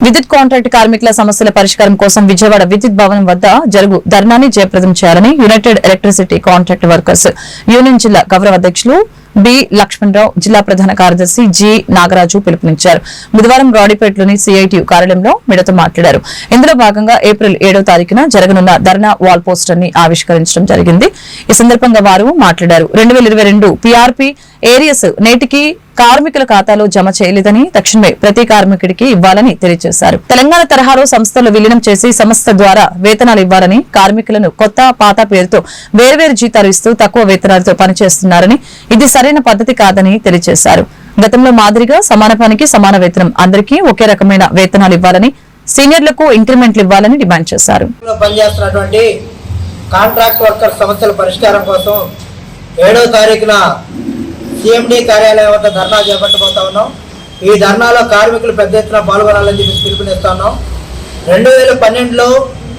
విద్యుత్ కాంట్రాక్ట్ కార్మికుల సమస్యల పరిష్కారం కోసం విజయవాడ విద్యుత్ భవనం వద్ద జరుగు ధర్నాన్ని జయప్రదం చేయాలని united electricity contract workers union జిల్లా గౌరవ అధ్యక్షులు బి. లక్ష్మణరావు జిల్లా ప్రధాన కార్యదర్శి జి. నాగరాజు పిలుపునిచ్చారు. బుధవారం రాడిపేటలోని సిఐటియు కార్యాలయంలో మీడియాతో మాట్లాడారు. ఇందులో భాగంగా ఏప్రిల్ ఏడో తారీఖున జరగనున్న ధర్నా వాల్ పోస్టర్ని ఆవిష్కరించడం జరిగింది. ఈ సందర్భంగా వారు మాట్లాడారు. రెండు వేల ఇరవై రెండు పీఆర్పీ ఏరియస్ నేటికి కార్మికుల ఖాతాలో జమ చేయలేదని తక్షణమే ప్రతి కార్మికుడికి ఇవ్వాలని తెలియజేశారు. తెలంగాణ తరహాలో సంస్థలు విలీనం చేసి సంస్థ ద్వారా వేతనాలు ఇవ్వాలని కార్మికులను కొత్త పాత పేరుతో వేర్వేరు జీతాలు ఇస్తూ తక్కువ వేతనాలతో పనిచేస్తున్నారని ఇది సరైన పద్ధతి కాదని తెలియజేశారు. గతంలో మాదిరిగా సమాన పనికి సమాన వేతనం. అందరికీ ఒకే రకమైన వేతనాలు ఇవ్వాలని సీనియర్లకు ఇంక్రిమెంట్లు ఇవ్వాలని డిమాండ్ చేశారు. పనిచేస్తున్నటువంటి కాంట్రాక్ట్ వర్కర్ సమస్యల పరిష్కారం కోసం ఏడో తారీఖున సిఎండి కార్యాలయం వద్ద ధర్నా చేపట్టబోతా ఉన్నాం. ఈ ధర్నాలో కార్మికులు పెద్ద ఎత్తున పాల్గొనాలని చెప్పి పిలుపునిస్తా ఉన్నాం. రెండు వేల పన్నెండులో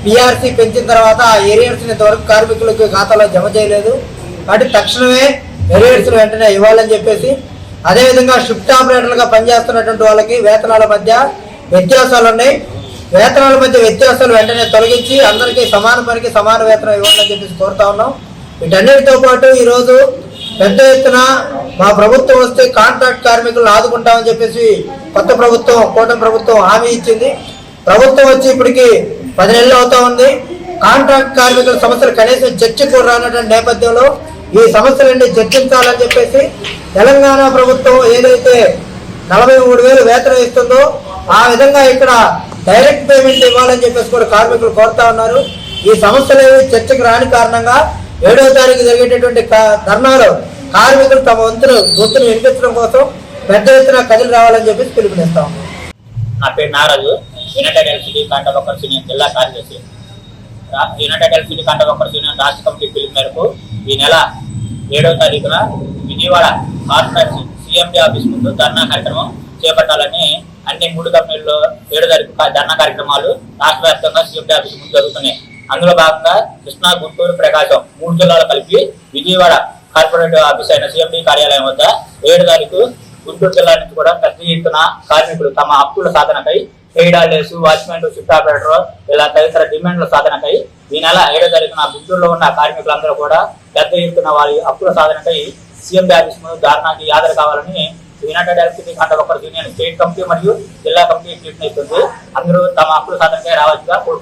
పిఆర్సీ పెంచిన తర్వాత ఆ ఏరియర్స్ ఇంతవరకు కార్మికులకు ఖాతాలో జమ చేయలేదు. కాబట్టి తక్షణమే ఏరియర్స్ వెంటనే ఇవ్వాలని చెప్పేసి అదేవిధంగా షిఫ్ట్ ఆపరేటర్లుగా పనిచేస్తున్నటువంటి వాళ్ళకి వేతనాల మధ్య వ్యత్యాసాలు ఉన్నాయి. వేతనాల మధ్య వ్యత్యాసాలు వెంటనే తొలగించి అందరికీ సమాన పనికి సమాన వేతనం ఇవ్వాలని చెప్పేసి కోరుతా ఉన్నాం. వీటన్నిటితో పాటు ఈరోజు పెద్ద ఎత్తున మా ప్రభుత్వం వస్తే కాంట్రాక్ట్ కార్మికులను ఆదుకుంటామని చెప్పేసి కొత్త ప్రభుత్వం కూటమి ప్రభుత్వం హామీ ఇచ్చింది. ప్రభుత్వం వచ్చి ఇప్పటికి పది నెలలు అవుతా ఉంది. కాంట్రాక్ట్ కార్మికుల సమస్యలు కనీసం చర్చకు కూడా రానటువంటి నేపథ్యంలో ఈ సమస్యలన్నీ చర్చించాలని చెప్పేసి తెలంగాణ ప్రభుత్వం ఏదైతే నలభై మూడు వేలు వేతనం ఇస్తుందో ఆ విధంగా ఇక్కడ డైరెక్ట్ పేమెంట్ ఇవ్వాలని చెప్పేసి కూడా కార్మికులు కోరుతా ఉన్నారు. ఈ సమస్యలు ఏవి చర్చకు రాని కారణంగా ఏడవ తారీఖు జరిగేటటువంటి ధర్నాలో కార్మికులు తమ వంతులు గుర్తును వినిపించడం కోసం పెద్ద ఎత్తున కదిలి రావాలని చెప్పేసి పిలుపునిస్తా. ఉన్నాం నా పేరు నారాజు. యునైటెడ్ ఎల్సిటీ కాంట వర్కర్స్ జిల్లా కార్యదర్శి. యునైటెడ్ ఎల్సిటీ కాంట వర్కర్స్ యూనియన్ రాష్ట్ర కమిటీ పిలుపు మేరకు ఈ నెల ఏడవ తారీఖున విజయవాడ కార్పొరేట్ సిఎండి ఆఫీస్ ముందు ధర్నా కార్యక్రమం చేపట్టాలని అన్ని మూడు కంపెనీల్లో ఏడో తారీఖు ధర్నా కార్యక్రమాలు రాష్ట్ర వ్యాప్తంగా సిఎండి ఆఫీస్ ముందు జరుగుతున్నాయి. అందులో భాగంగా కృష్ణా గుంటూరు ప్రకాశం మూడు జిల్లాలు కలిపి విజయవాడ కార్పొరేట్ ఆఫీస్ అయిన సిఎండి కార్యాలయం వద్ద ఏడు తారీఖు గుంటూరు జిల్లా నుంచి కూడా పెద్ద ఎత్తున కార్మికులు తమ హక్కుల సాధనకై హెయిడాలేసు వాచ్మెన్ షిఫ్ట్ ఆపరేటర్ ఇలా తదితర డిమాండ్ల సాధనకై ఈ నెల ఏడో తారీఖున గుంటూరులో ఉన్న కార్మికులందరూ కూడా పెద్ద ఎత్తున వారి హక్కుల సాధనకై సీఎం ఆఫీస్ ముందు ధారణకి హాజరు కావాలని united electricity control workers union state committee మరియు జిల్లా కమిటీ పిలుపునిస్తుంది అందరూ తమ హక్కుల సాధనకై రావాల్సిగా